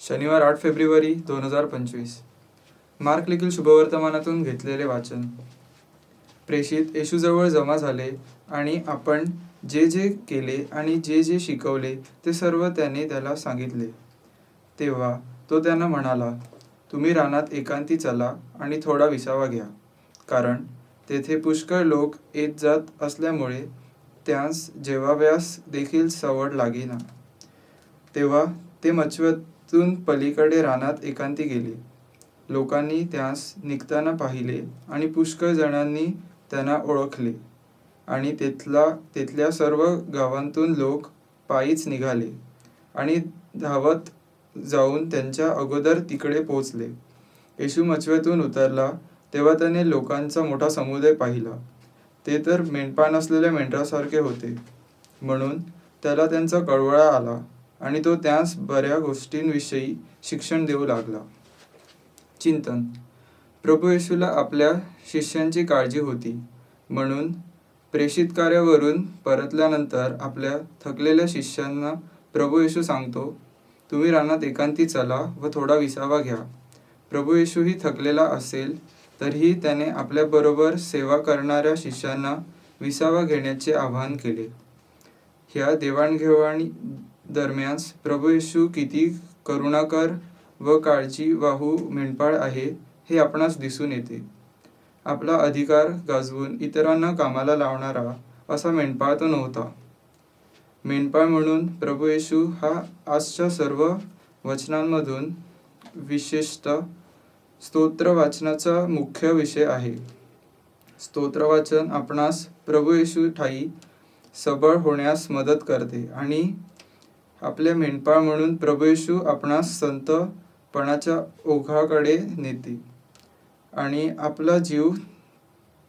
शनिवार आठ फेब्रुवारी दोन हजार पंचवीस. मार्क लिखील शुभवर्तमानातून घेतलेले वाचन. प्रेषित येशूजवळ जमा झाले आणि आपण जे जे केले आणि जे जे शिकवले ते सर्व त्याने त्याला सांगितले. तेव्हा तो त्यांना म्हणाला तुम्ही रानात एकांती चला आणि थोडा विसावा घ्या. कारण तेथे पुष्कळ लोक येत जात असल्यामुळे त्यास जेवाव्यास देखील सवड लागेना. तेव्हा ते मचवत तून पलीकडे रानात एकांती गेली. लोकांनी त्यास निघताना पाहिले आणि पुष्कळ जणांनी त्यांना ओळखले आणि तेथला तेथल्या सर्व गावांतून लोक पायीच निघाले आणि धावत जाऊन त्यांच्या अगोदर तिकडे पोचले येशू मचव्यातून उतरला तेव्हा त्याने लोकांचा मोठा समुदाय पाहिला. ते तर मेंढपाळ नसलेल्या मेंढरासारखे होते. म्हणून त्याला त्यांचा कळवळा आला. आणि तो त्यास बऱ्या गोष्टींविषयी शिक्षण देऊ लागला. चिंतन. प्रभू येशूला आपल्या शिष्यांची काळजी होती. म्हणून प्रेषित कार्यावरून परतल्यानंतर आपल्या थकलेल्या शिष्यांना प्रभू येशू सांगतो तुम्ही रानात एकांती चला व थोडा विसावा घ्या. प्रभू येशूही थकलेला असेल तरीही त्याने आपल्याबरोबर सेवा करणाऱ्या शिष्यांना विसावा घेण्याचे आवाहन केले. ह्या देवाणघेवाणी दरम्यान प्रभू येशू किती करुणाकर व काळजी वाहू मेंढपाळ आहे हे आपणास दिसून येते. आपला अधिकार गाजवून इतरांना कामाला लावणारा असा मेंढपाळ तो नव्हता. मेंढपाळ म्हणून प्रभू येशू हा आजच्या सर्व वचनांमधून विशेषतः स्तोत्र वाचनाचा मुख्य विषय आहे. स्तोत्र वाचन आपणास प्रभू येशू ठाई सबळ होण्यास मदत करते आणि आपल्या मेंढपाळ म्हणून प्रभू आपणास संतपणाच्या ओघाकडे नेते आणि आपला जीव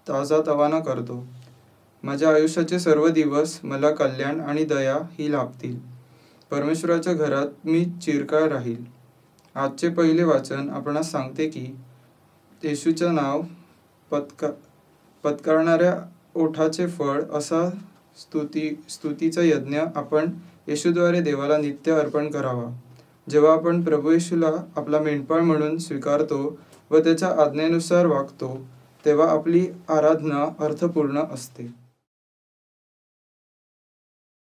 ताजा तवाना करतो. माझ्या आयुष्याचे सर्व दिवस मला कल्याण आणि दया ही लाभतील. परमेश्वराच्या घरात मी चिरकाळ राहील. आजचे पहिले वाचन आपणास सांगते की येशूचं नाव पत्का पत्कारणाऱ्या ओठाचे फळ असा स्तुती स्तुतीचा यज्ञ आपण येशूद्वारे देवाला नित्य अर्पण करावा. जेव्हा आपण प्रभू येशूला आपला मेंढपाळ म्हणून स्वीकारतो व त्याच्या आज्ञेनुसार वागतो तेव्हा आपली आराधना अर्थपूर्ण असते.